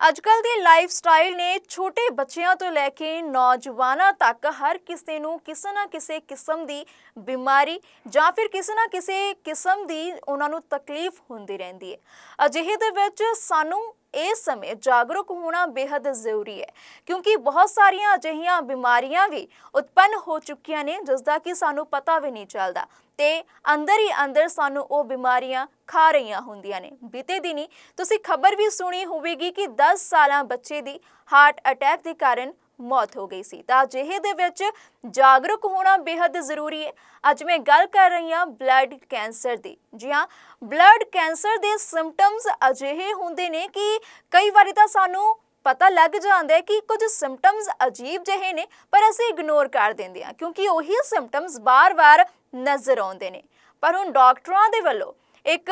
ਅੱਜਕੱਲ ਦੀ life style ਨੇ ਛੋਟੇ ਬੱਚਿਆਂ ਤੋਂ ਲੈ ਕੇ ਨੌਜਵਾਨਾਂ ਤੱਕ ਹਰ ਕਿਸੇ ਨੂੰ ਕਿਸੇ ਨਾ ਕਿਸੇ ਕਿਸਮ ਦੀ ਬਿਮਾਰੀ ਜਾਂ ਫਿਰ ਕਿਸੇ ਨਾ ਕਿਸੇ ਕਿਸਮ ਦੀ ਉਹਨਾਂ ਨੂੰ ਤਕਲੀਫ ਹੁੰਦੀ ਰਹਿੰਦੀ ਹੈ। ਅਜਿਹੇ ਦੇ ਵਿੱਚ ਸਾਨੂੰ ਇਸ ਸਮੇਂ ਜਾਗਰੂਕ ਹੋਣਾ ਬੇहद ਜ਼ਰੂਰੀ ਹੈ, ਕਿਉਂਕਿ ਬਹੁਤ ਸਾਰੀਆਂ ਅਜਿਹੀਆਂ ਬਿਮਾਰੀਆਂ ਵੀ ਉਤਪੰਨ ਹੋ ਚੁੱਕੀਆਂ ਨੇ ਜਿਸ ਦਾ ਕਿ ਸਾਨੂੰ ਪਤਾ ਵੀ ਨਹੀਂ ਚੱਲਦਾ ਤੇ ਅੰਦਰ ਹੀ ਅੰਦਰ ਸਾਨੂੰ ਉਹ ਬਿਮਾਰੀਆਂ ਖਾ ਰਹੀਆਂ ਹੁੰਦੀਆਂ ਨੇ। ਬੀਤੇ ਦਿਨੀ ਤੁਸੀਂ ਖਬਰ ਵੀ ਸੁਣੀ ਹੋਵੇਗੀ ਕਿ 10 ਸਾਲਾਂ ਬੱਚੇ ਦੀ ਹਾਰਟ ਅਟੈਕ ਦੇ ਕਾਰਨ ਮੌਤ ਹੋ ਗਈ ਸੀ। ਤਾਂ ਅਜਿਹੇ ਦੇ ਵਿੱਚ ਜਾਗਰੂਕ ਹੋਣਾ ਬੇहद ਜ਼ਰੂਰੀ ਹੈ। ਅੱਜ ਮੈਂ ਗੱਲ ਕਰ ਰਹੀ ਹਾਂ ਬਲੱਡ ਕੈਂਸਰ ਦੀ। ਜੀ ਹਾਂ, ਬਲੱਡ ਕੈਂਸਰ ਦੇ ਸਿੰਪਟਮਸ ਅਜਿਹੇ ਹੁੰਦੇ ਨੇ ਕਿ ਕਈ ਵਾਰੀ ਤਾਂ ਸਾਨੂੰ ਪਤਾ ਲੱਗ ਜਾਂਦਾ ਹੈ ਕਿ ਕੁਝ ਸਿੰਪਟਮਸ ਅਜੀਬ ਜਿਹੇ ਨੇ, ਪਰ ਅਸੀਂ ਇਗਨੋਰ ਕਰ ਦਿੰਦੇ ਹਾਂ, ਕਿਉਂਕਿ ਉਹੀ ਸਿੰਪਟਮਸ ਬਾਰ-ਬਾਰ ਨਜ਼ਰ ਆਉਂਦੇ ਨੇ। ਪਰ ਹੁਣ ਡਾਕਟਰਾਂ ਦੇ ਵੱਲੋਂ ਇੱਕ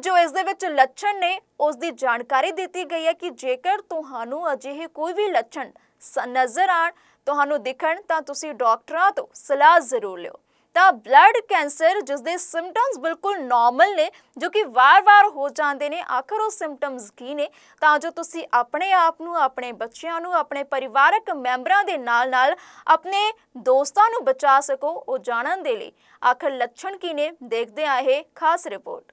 ਜੋ ਇਸ ਦੇ ਵਿੱਚ ਲੱਛਣ ਨੇ, ਉਸ ਦੀ ਜਾਣਕਾਰੀ ਦਿੱਤੀ ਗਈ ਹੈ ਕਿ ਜੇਕਰ ਤੁਹਾਨੂੰ ਅਜਿਹੇ ਕੋਈ ਵੀ ਲੱਛਣ ਨਜ਼ਰ ਆਣ, ਤੁਹਾਨੂੰ ਦਿਖਣ, ਤਾਂ ਤੁਸੀਂ ਡਾਕਟਰਾਂ ਤੋਂ ਸਲਾਹ ਜ਼ਰੂਰ ਲਿਓ। ਤਾਂ ਬਲੱਡ ਕੈਂਸਰ, ਜਿਸ ਦੇ ਸਿੰਪਟਮਸ ਬਿਲਕੁਲ ਨਾਰਮਲ ਨੇ, ਜੋ ਕਿ ਵਾਰ-ਵਾਰ ਹੋ ਜਾਂਦੇ ਨੇ, ਆਖਰ ਉਹ ਸਿੰਪਟਮਸ ਕੀ ਨੇ, ਤਾਂ ਜੋ ਤੁਸੀਂ ਆਪਣੇ ਆਪ ਨੂੰ, ਆਪਣੇ ਬੱਚਿਆਂ ਨੂੰ, ਆਪਣੇ ਪਰਿਵਾਰਕ ਮੈਂਬਰਾਂ ਦੇ ਨਾਲ-ਨਾਲ ਆਪਣੇ ਦੋਸਤਾਂ ਨੂੰ ਬਚਾ ਸਕੋ ਉਹ ਜਾਣਨ ਦੇ ਲਈ। ਆਖਰ ਲੱਛਣ ਕੀ ਨੇ, ਦੇਖਦੇ ਆ ਇਹ ਖਾਸ ਰਿਪੋਰਟ।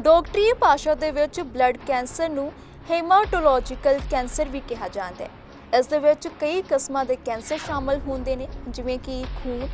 ਡਾਕਟਰੀ ਭਾਸ਼ਾ ਦੇ ਵਿੱਚ ਬਲੱਡ ਕੈਂਸਰ ਨੂੰ ਹੈਮਾਟੋਲੋਜੀਕਲ ਕੈਂਸਰ ਵੀ ਕਿਹਾ ਜਾਂਦਾ ਹੈ। ਇਸ ਦੇ ਵਿੱਚ ਕਈ ਕਿਸਮਾਂ ਦੇ ਕੈਂਸਰ ਸ਼ਾਮਲ ਹੁੰਦੇ ਨੇ, ਜਿਵੇਂ ਕਿ ਖੂਨ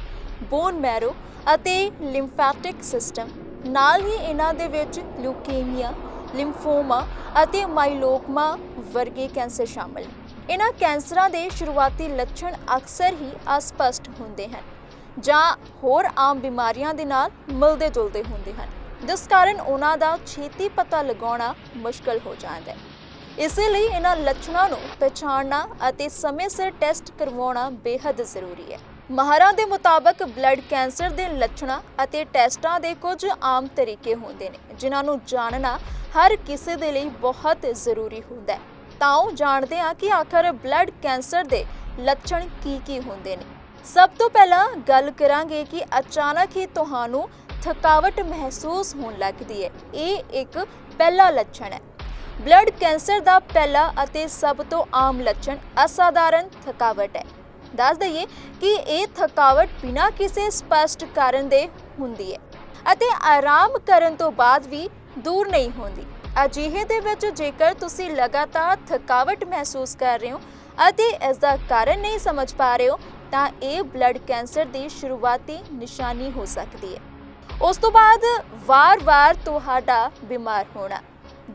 ਬੋਨ ਮੈਰੋ ਅਤੇ ਲਿੰਫੈਟਿਕ ਸਿਸਟਮ ਨਾਲ ਹੀ ਇਹਨਾਂ ਦੇ ਵਿੱਚ ਲਿਊਕੇਮੀਆ ਲਿੰਫੋਮਾ ਅਤੇ ਮਾਈਲੋਕਮਾ ਵਰਗੇ ਕੈਂਸਰ ਸ਼ਾਮਲ ਨੇ। ਇਹਨਾਂ ਕੈਂਸਰਾਂ ਦੇ ਸ਼ੁਰੂਆਤੀ ਲੱਛਣ ਅਕਸਰ ਹੀ ਅਸਪਸ਼ਟ ਹੁੰਦੇ ਹਨ ਜਾਂ ਹੋਰ ਆਮ ਬਿਮਾਰੀਆਂ ਦੇ ਨਾਲ ਮਿਲਦੇ ਜੁਲਦੇ ਹੁੰਦੇ ਹਨ। ਜਿਸ ਕਾਰਨ ਉਹਨਾਂ ਦਾ ਛੇਤੀ ਪਤਾ ਲਗਾਉਣਾ ਮੁਸ਼ਕਲ ਹੋ ਜਾਂਦਾ ਹੈ। ਇਸੇ ਲਈ ਇਹਨਾਂ ਲੱਛਣਾਂ ਨੂੰ ਪਛਾਣਨਾ ਅਤੇ ਸਮੇਂ ਸਿਰ ਟੈਸਟ ਕਰਵਾਉਣਾ ਬੇहद ਜ਼ਰੂਰੀ ਹੈ। ਮਾਹਰਾਂ ਦੇ ਮੁਤਾਬਕ ਬਲੱਡ ਕੈਂਸਰ ਦੇ ਲੱਛਣਾਂ ਅਤੇ ਟੈਸਟਾਂ ਦੇ ਕੁਝ ਆਮ ਤਰੀਕੇ ਹੁੰਦੇ ਨੇ, ਜਿਨ੍ਹਾਂ ਨੂੰ ਜਾਣਨਾ ਹਰ ਕਿਸੇ ਦੇ ਲਈ ਬਹੁਤ ਜ਼ਰੂਰੀ ਹੁੰਦਾ ਹੈ। ਤਾਂ ਉਹ ਜਾਣਦੇ ਹਾਂ ਕਿ ਆਖਰ ਬਲੱਡ ਕੈਂਸਰ ਦੇ ਲੱਛਣ ਕੀ-ਕੀ ਹੁੰਦੇ ਨੇ। ਸਭ ਤੋਂ ਪਹਿਲਾਂ ਗੱਲ ਕਰਾਂਗੇ ਕਿ ਅਚਾਨਕ ਹੀ ਤੁਹਾਨੂੰ ਥਕਾਵਟ ਮਹਿਸੂਸ ਹੋਣ ਲੱਗਦੀ ਹੈ। ਇਹ ਇੱਕ ਪਹਿਲਾ ਲੱਛਣ ਹੈ। ਬਲੱਡ ਕੈਂਸਰ ਦਾ ਪਹਿਲਾ ਅਤੇ ਸਭ ਤੋਂ ਆਮ ਲੱਛਣ ਅਸਾਧਾਰਨ ਥਕਾਵਟ ਹੈ। ਦੱਸ ਦਈਏ ਕਿ ਇਹ ਥਕਾਵਟ ਬਿਨਾਂ ਕਿਸੇ ਸਪਸ਼ਟ ਕਾਰਨ ਦੇ ਹੁੰਦੀ ਹੈ ਅਤੇ ਆਰਾਮ ਕਰਨ ਤੋਂ ਬਾਅਦ ਵੀ ਦੂਰ ਨਹੀਂ ਹੁੰਦੀ। ਅਜਿਹੇ ਦੇ ਵਿੱਚ ਜੇਕਰ ਤੁਸੀਂ ਲਗਾਤਾਰ ਥਕਾਵਟ ਮਹਿਸੂਸ ਕਰ ਰਹੇ ਹੋ ਅਤੇ ਇਸ ਦਾ ਕਾਰਨ ਨਹੀਂ ਸਮਝ ਪਾ ਰਹੇ ਹੋ, ਤਾਂ ਇਹ ਬਲੱਡ ਕੈਂਸਰ ਦੀ ਸ਼ੁਰੂਆਤੀ ਨਿਸ਼ਾਨੀ ਹੋ ਸਕਦੀ ਹੈ। ਉਸ ਤੋਂ ਬਾਅਦ ਵਾਰ-ਵਾਰ ਤੁਹਾਡਾ ਬਿਮਾਰ ਹੋਣਾ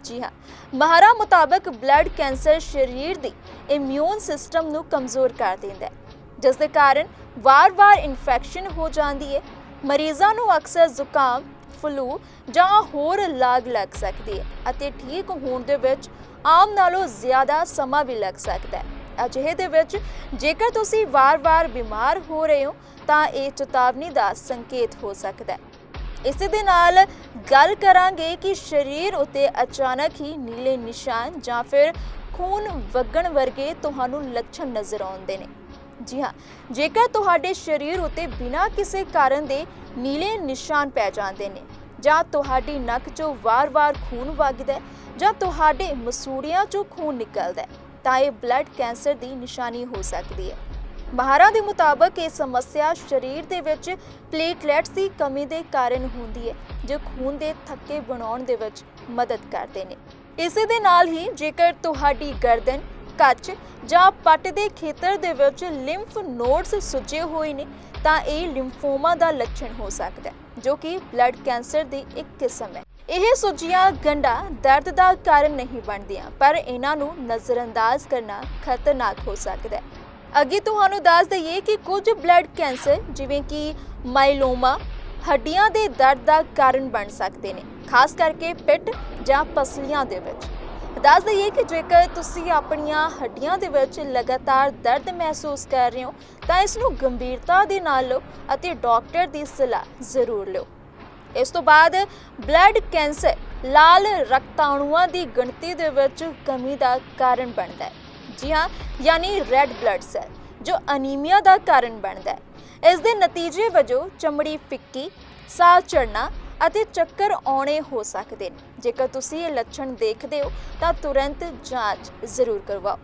ਜੀ ਹਾਂ। ਮਾਹਰਾਂ ਮੁਤਾਬਕ ਬਲੱਡ ਕੈਂਸਰ ਸਰੀਰ ਦੀ ਇਮਿਊਨ ਸਿਸਟਮ ਨੂੰ ਕਮਜ਼ੋਰ ਕਰ ਦਿੰਦਾ ਹੈ, ਜਿਸ ਦੇ ਕਾਰਨ ਵਾਰ-ਵਾਰ ਇਨਫੈਕਸ਼ਨ ਹੋ ਜਾਂਦੀ ਹੈ। ਮਰੀਜ਼ਾਂ ਨੂੰ ਅਕਸਰ ਜ਼ੁਕਾਮ ਫਲੂ ਜਾਂ ਹੋਰ ਲਾਗ ਲੱਗ ਸਕਦੀ ਹੈ ਅਤੇ ਠੀਕ ਹੋਣ ਦੇ ਵਿੱਚ ਆਮ ਨਾਲੋਂ ਜ਼ਿਆਦਾ ਸਮਾਂ ਵੀ ਲੱਗ ਸਕਦਾ ਹੈ। ਅਜਿਹੇ ਦੇ ਵਿੱਚ ਜੇਕਰ ਤੁਸੀਂ ਵਾਰ-ਵਾਰ ਬਿਮਾਰ ਹੋ ਰਹੇ ਹੋ, ਤਾਂ ਇਹ ਚੇਤਾਵਨੀ ਦਾ ਸੰਕੇਤ ਹੋ ਸਕਦਾ ਹੈ। ਇਸੇ ਦੇ ਨਾਲ ਗੱਲ ਕਰਾਂਗੇ ਕਿ ਸਰੀਰ ਉਤੇ ਅਚਾਨਕ ਹੀ ਨੀਲੇ ਨਿਸ਼ਾਨ ਜਾਂ ਫਿਰ ਖੂਨ ਵਗਣ ਵਰਗੇ ਤੁਹਾਨੂੰ ਲੱਛਣ ਨਜ਼ਰ ਆਉਂਦੇ ਨੇ। ਜੀ ਹਾਂ, ਜੇਕਰ ਤੁਹਾਡੇ ਸਰੀਰ ਉਤੇ ਬਿਨਾਂ ਕਿਸੇ ਕਾਰਨ ਦੇ ਨੀਲੇ ਨਿਸ਼ਾਨ ਪੈ ਜਾਂਦੇ ਨੇ, ਜਾਂ ਤੁਹਾਡੀ ਨੱਕ 'ਚੋਂ ਵਾਰ-ਵਾਰ ਖੂਨ ਵਗਦਾ ਜਾਂ ਤੁਹਾਡੇ ਮਸੂੜੀਆਂ 'ਚੋਂ ਖੂਨ ਨਿਕਲਦਾ ਤਾਂ ਇਹ ਬਲੱਡ ਕੈਂਸਰ ਦੀ ਨਿਸ਼ਾਨੀ ਹੋ ਸਕਦੀ ਹੈ। ਮਾਹਰਾਂ ਦੇ ਮੁਤਾਬਕ ਇਹ ਸਮੱਸਿਆ ਸਰੀਰ ਦੇ ਵਿੱਚ ਪਲੇਟਲੈਟਸ ਦੀ ਕਮੀ ਦੇ ਕਾਰਨ ਹੁੰਦੀ ਹੈ, ਜੋ ਖੂਨ ਦੇ ਥੱਕੇ ਬਣਾਉਣ ਦੇ ਵਿੱਚ ਮਦਦ ਕਰਦੇ ਨੇ। ਇਸੇ ਦੇ ਨਾਲ ਹੀ ਜੇਕਰ ਤੁਹਾਡੀ ਗਰਦਨ, ਕੱਚ ਜਾਂ ਪੱਟ ਦੇ ਖੇਤਰ ਦੇ ਵਿੱਚ ਲਿੰਫ ਨੋਡਸ ਸੁੱਜੇ ਹੋਏ ਨੇ, ਤਾਂ ਇਹ ਲਿੰਫੋਮਾ ਦਾ ਲੱਛਣ ਹੋ ਸਕਦਾ ਹੈ, ਜੋ ਕਿ ਬਲੱਡ ਕੈਂਸਰ ਦੀ ਇੱਕ ਕਿਸਮ ਹੈ। ਇਹ ਸੁੱਜੀਆਂ ਗੰਢਾਂ ਦਰਦ ਦਾ ਕਾਰਨ ਨਹੀਂ ਬਣਦੀਆਂ, ਪਰ ਇਹਨਾਂ ਨੂੰ ਨਜ਼ਰਅੰਦਾਜ਼ ਕਰਨਾ ਖਤਰਨਾਕ ਹੋ ਸਕਦਾ ਹੈ। ਅੱਗੇ ਤੁਹਾਨੂੰ ਦੱਸ ਦਈਏ ਕਿ ਕੁਝ ਬਲੱਡ ਕੈਂਸਰ, ਜਿਵੇਂ ਕਿ ਮਾਈਲੋਮਾ, ਹੱਡੀਆਂ ਦੇ ਦਰਦ ਦਾ ਕਾਰਨ ਬਣ ਸਕਦੇ ਨੇ, ਖਾਸ ਕਰਕੇ ਪਿੱਠ ਜਾਂ ਪਸਲੀਆਂ ਦੇ ਵਿੱਚ। ਦੱਸ ਦਈਏ ਕਿ ਜੇਕਰ ਤੁਸੀਂ ਆਪਣੀਆਂ ਹੱਡੀਆਂ ਦੇ ਵਿੱਚ ਲਗਾਤਾਰ ਦਰਦ ਮਹਿਸੂਸ ਕਰ ਰਹੇ ਹੋ, ਤਾਂ ਇਸ ਨੂੰ ਗੰਭੀਰਤਾ ਦੇ ਨਾਲ ਲਓ ਅਤੇ ਡਾਕਟਰ ਦੀ ਸਲਾਹ ਜ਼ਰੂਰ ਲਓ। ਇਸ ਤੋਂ ਬਾਅਦ ਬਲੱਡ ਕੈਂਸਰ ਲਾਲ ਰਕਤਾਣੂਆਂ ਦੀ ਗਿਣਤੀ ਦੇ ਵਿੱਚ ਕਮੀ ਦਾ ਕਾਰਨ ਬਣਦਾ ਹੈ। ਜੀ ਹਾਂ, ਯਾਨੀ ਰੈੱਡ ਬਲੱਡ ਸੈਲ ਜੋ ਅਨੀਮੀਆ ਦਾ ਕਾਰਨ ਬਣਦਾ ਹੈ। ਇਸ ਦੇ ਨਤੀਜੇ ਵਜੋਂ ਚਮੜੀ ਫਿੱਕੀ ਸਾਹ ਚੜਨਾ ਅਤੇ ਚੱਕਰ ਆਉਣੇ ਹੋ ਸਕਦੇ ਨੇ। ਜੇਕਰ ਤੁਸੀਂ ਇਹ ਲੱਛਣ ਦੇਖਦੇ ਹੋ, ਤਾਂ ਤੁਰੰਤ ਜਾਂਚ ਜ਼ਰੂਰ ਕਰਵਾਓ।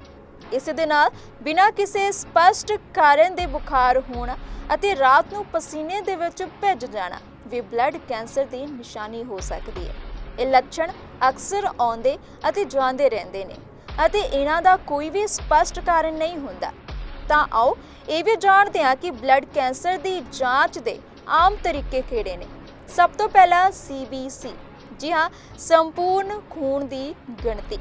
ਇਸ ਦੇ ਨਾਲ ਬਿਨਾਂ ਕਿਸੇ ਸਪਸ਼ਟ ਕਾਰਨ ਦੇ ਬੁਖਾਰ ਹੋਣਾ ਅਤੇ ਰਾਤ ਨੂੰ ਪਸੀਨੇ ਦੇ ਵਿੱਚ ਭਿੱਜ ਜਾਣਾ ਵੀ ਬਲੱਡ ਕੈਂਸਰ ਦੀ ਨਿਸ਼ਾਨੀ ਹੋ ਸਕਦੀ ਹੈ। ਇਹ ਲੱਛਣ ਅਕਸਰ ਆਉਂਦੇ ਅਤੇ ਜਾਂਦੇ ਰਹਿੰਦੇ ਨੇ। ਅਤੇ ਇਹਨਾਂ ਦਾ ਕੋਈ ਵੀ ਸਪਸ਼ਟ ਕਾਰਨ ਨਹੀਂ ਹੁੰਦਾ। ਤਾਂ ਆਓ ਇਹ ਵੀ ਜਾਣਦੇ ਹਾਂ ਕਿ ਬਲੱਡ ਕੈਂਸਰ ਦੀ ਜਾਂਚ ਦੇ ਆਮ ਤਰੀਕੇ ਕਿਹੜੇ ਨੇ। ਸਭ ਤੋਂ ਪਹਿਲਾਂ CBC ਜੀ ਹਾਂ, ਸੰਪੂਰਨ ਖੂਨ ਦੀ ਗਿਣਤੀ।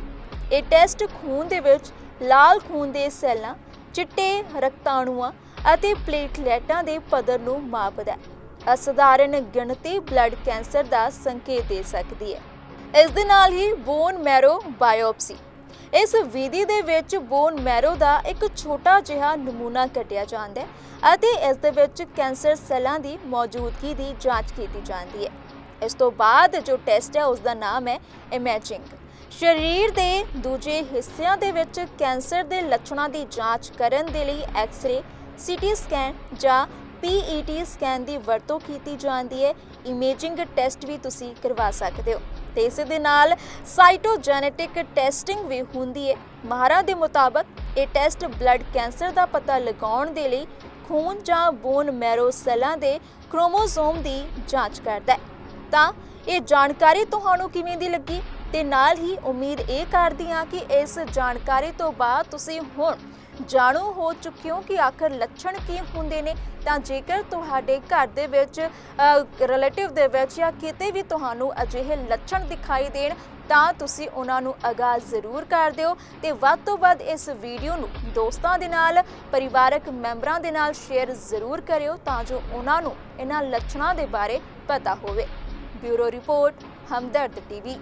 ਇਹ ਟੈਸਟ ਖੂਨ ਦੇ ਵਿੱਚ ਲਾਲ ਖੂਨ ਦੇ ਸੈੱਲਾਂ, ਚਿੱਟੇ ਰਕਤਾਣੂਆਂ ਅਤੇ ਪਲੇਟਲੈਟਾਂ ਦੇ ਪੱਧਰ ਨੂੰ ਮਾਪਦਾ ਹੈ। ਅਸਧਾਰਨ ਗਿਣਤੀ ਬਲੱਡ ਕੈਂਸਰ ਦਾ ਸੰਕੇਤ ਦੇ ਸਕਦੀ ਹੈ। ਇਸ ਦੇ ਨਾਲ ਹੀ ਬੋਨ ਮੈਰੋ ਬਾਇਓਪਸੀ ਇਸ ਵਿਧੀ ਦੇ ਵਿੱਚ ਬੋਨ ਮੈਰੋ ਦਾ ਇੱਕ ਛੋਟਾ ਜਿਹਾ ਨਮੂਨਾ ਕੱਢਿਆ ਜਾਂਦਾ ਹੈ ਅਤੇ ਇਸ ਦੇ ਵਿੱਚ ਕੈਂਸਰ ਸੈੱਲਾਂ ਦੀ ਮੌਜੂਦਗੀ ਦੀ ਜਾਂਚ ਕੀਤੀ ਜਾਂਦੀ ਹੈ। ਇਸ ਤੋਂ ਬਾਅਦ ਜੋ ਟੈਸਟ ਹੈ ਉਸ ਦਾ ਨਾਮ ਹੈ ਇਮੇਜਿੰਗ। ਸਰੀਰ ਦੇ ਦੂਜੇ ਹਿੱਸਿਆਂ ਦੇ ਵਿੱਚ ਕੈਂਸਰ ਦੇ ਲੱਛਣਾਂ ਦੀ ਜਾਂਚ ਕਰਨ ਦੇ ਲਈ ਐਕਸ-ਰੇ, ਸੀਟੀ ਸਕੈਨ ਜਾਂ ਪੀਈਟੀ ਸਕੈਨ ਦੀ ਵਰਤੋਂ ਕੀਤੀ ਜਾਂਦੀ ਹੈ। ਇਮੇਜਿੰਗ ਟੈਸਟ ਵੀ ਤੁਸੀਂ ਕਰਵਾ ਸਕਦੇ ਹੋ। ਤੇ ਇਸ ਦੇ ਨਾਲ ਸਾਈਟੋਜੈਨੇਟਿਕ ਟੈਸਟਿੰਗ ਵੀ ਹੁੰਦੀ ਹੈ। ਮਾਹਰਾਂ ਦੇ ਮੁਤਾਬਕ ਇਹ ਟੈਸਟ ਬਲੱਡ ਕੈਂਸਰ ਦਾ ਪਤਾ ਲਗਾਉਣ ਦੇ ਲਈ ਖੂਨ ਜਾਂ ਬੋਨ ਮੈਰੋ ਸੈੱਲਾਂ ਦੇ ਕ੍ਰੋਮੋਸੋਮ ਦੀ ਜਾਂਚ ਕਰਦਾ ਹੈ। ਤਾਂ ਇਹ ਜਾਣਕਾਰੀ ਤੁਹਾਨੂੰ ਕਿਵੇਂ ਦੀ ਲੱਗੀ? ਤੇ ਨਾਲ ਹੀ ਉਮੀਦ ਇਹ ਕਰਦੀ ਹਾਂ ਕਿ ਇਸ ਜਾਣਕਾਰੀ ਤੋਂ ਬਾਅਦ ਤੁਸੀਂ ਹੁਣ ਜਾਣੂ ਹੋ ਚੁੱਕੇ ਹੋ ਕਿ ਆਖਰ ਲੱਛਣ ਕੀ ਹੁੰਦੇ ਨੇ, ਤਾਂ ਜੇਕਰ ਤੁਹਾਡੇ ਘਰ ਦੇ ਵਿੱਚ ਰਿਲੇਟਿਵ ਦੇ ਵਿੱਚ ਜਾਂ ਕਿਤੇ ਵੀ ਤੁਹਾਨੂੰ ਅਜਿਹੇ ਲੱਛਣ ਦਿਖਾਈ ਦੇਣ, ਤਾਂ ਤੁਸੀਂ ਉਹਨਾਂ ਨੂੰ ਅਗਾਹ ਜ਼ਰੂਰ ਕਰ ਦਿਓ ਤੇ ਵੱਧ ਤੋਂ ਵੱਧ ਇਸ ਵੀਡੀਓ ਨੂੰ ਦੋਸਤਾਂ ਦੇ ਨਾਲ, ਪਰਿਵਾਰਕ ਮੈਂਬਰਾਂ ਦੇ ਨਾਲ ਸ਼ੇਅਰ ਜ਼ਰੂਰ ਕਰਿਓ ਤਾਂ ਜੋ ਉਹਨਾਂ ਨੂੰ ਇਹਨਾਂ ਲੱਛਣਾਂ ਦੇ ਬਾਰੇ ਪਤਾ ਹੋਵੇ। Bureau report, Hamdard TV.